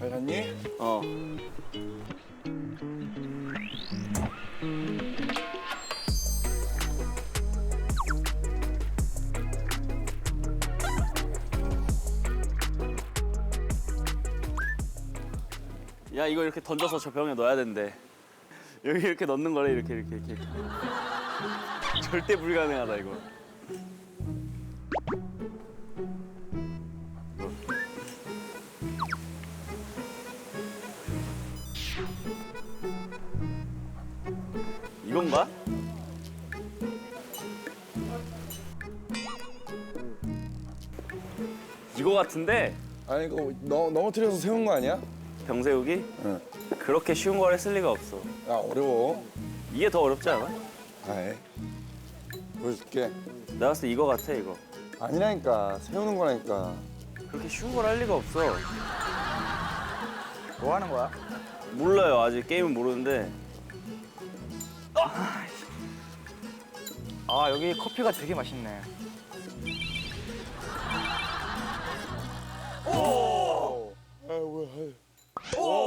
발랐니? 어. 야 이거 이렇게 던져서 저 병에 넣어야 된대. 여기 이렇게 넣는 거래 이렇게 이렇게 이렇게. 절대 불가능하다 이거. 이건가? 이거 같은데 아니 이거 너, 넘어뜨려서 세운 거 아니야? 병 세우기 응. 그렇게 쉬운 걸 했을 리가 없어. 야 어려워. 이게 더 어렵지 않아? 아이 보여줄게. 내가 봤을 때 이거 같아 이거. 아니라니까 세우는 거라니까. 그렇게 쉬운 걸 할 리가 없어. 뭐 하는 거야? 몰라요 아직 게임은 모르는데 아 여기 커피가 되게 맛있네. 오!